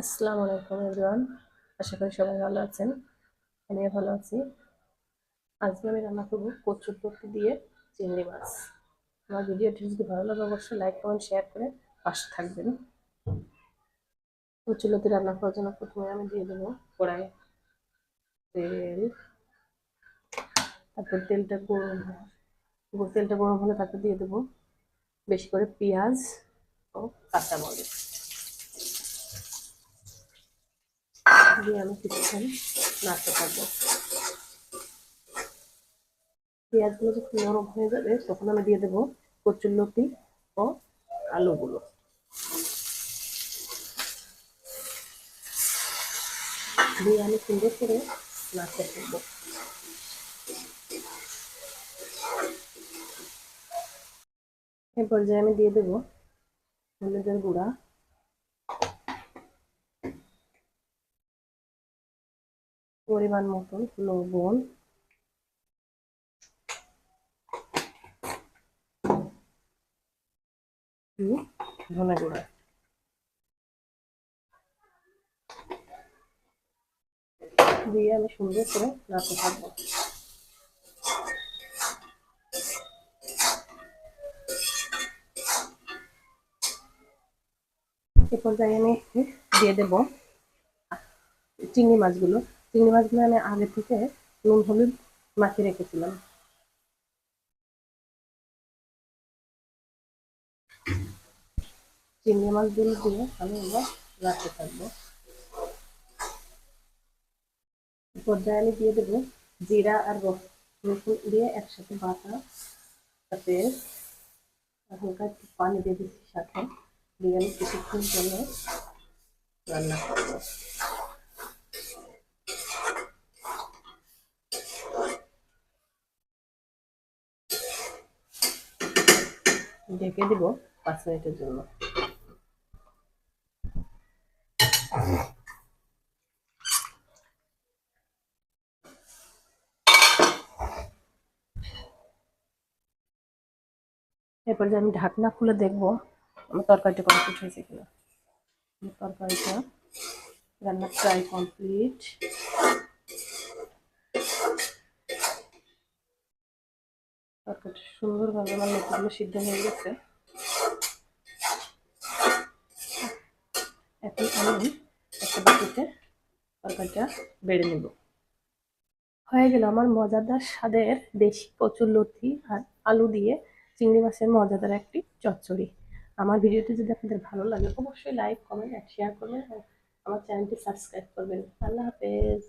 আসসালামু আলাইকুম এভরিওয়ান। আশা করি সবাই ভালো আছেন। আমিও ভালো আছি। আজকে আমি রান্না করব কচুর লতি দিয়ে চিংড়ি মাছ। আমার ভিডিওটি যদি ভালো লাগে অবশ্যই লাইক, কমেন্ট, শেয়ার করে পাশে থাকবেন। কচুর লতি রান্না করার জন্য প্রথমে আমি দিয়ে দেবো কড়াই তেল। তারপর তেলটা গরম তেলটা গরম হলে তারপর দিয়ে দেবো বেশি করে পেঁয়াজ ও কাঁচামরিচ। দিয়ে আমি কিছুক্ষণ নাড়তে থাকব পেঁয়াজগুলো যখন নরম হয়ে যাবে, তখন আমি দিয়ে দেবো কচুর লতি ও আলুগুলো। দিয়ে আমি সুন্দর করে নাড়তে থাকব এই পর্যায়ে আমি দিয়ে দেবো হলুদের গুঁড়া পরিমাণ মতন লবণ। ধনে গুঁড়া। দিয়ে আমি সুন্দর করে নাড়তে থাকব। এ পর্যায়ে আমি দিয়ে দেব চিংড়ি মাছগুলো। চিংড়ি মাছগুলো আমি আগে থেকে নুন, হলুদ মাখিয়ে রেখেছিলাম। চিংড়ি মাছগুলো দিয়ে আমি এবার রাখতে থাকব। পর্যায়ে আমি দিয়ে দেবো জিরা আর রসুন দিয়ে একসাথে বাটা তাতে হালকা একটু পানি দিয়ে দিচ্ছি সাথে। দিয়ে আমি কিছুক্ষণ জন্য রান্না করব। ঢেকে দিব পাঁচ মিনিটের জন্য। এরপর যে আমি ঢাকনা খুলে দেখব আমার তরকারিটা কমপ্লিট হয়েছে কিনা। তরকারিটা রান্নার প্রায় কমপ্লিট তরকারিটা সুন্দরভাবে আমার লতিগুলো সিদ্ধ হয়ে গেছে। এখন আমি একটা বাটিতে তরকারিটা বেড়ে নেব। হয়ে গেল আমার মজাদার স্বাদের দেশি কচুর লতি আর আলু দিয়ে চিংড়ি মাছের মজাদার একটি চচ্চড়ি। আমার ভিডিওটি যদি আপনাদের ভালো লাগে, অবশ্যই লাইক কমেন্ট শেয়ার করবেন। আমার চ্যানেলটি সাবস্ক্রাইব করবেন। আল্লাহ হাফেজ।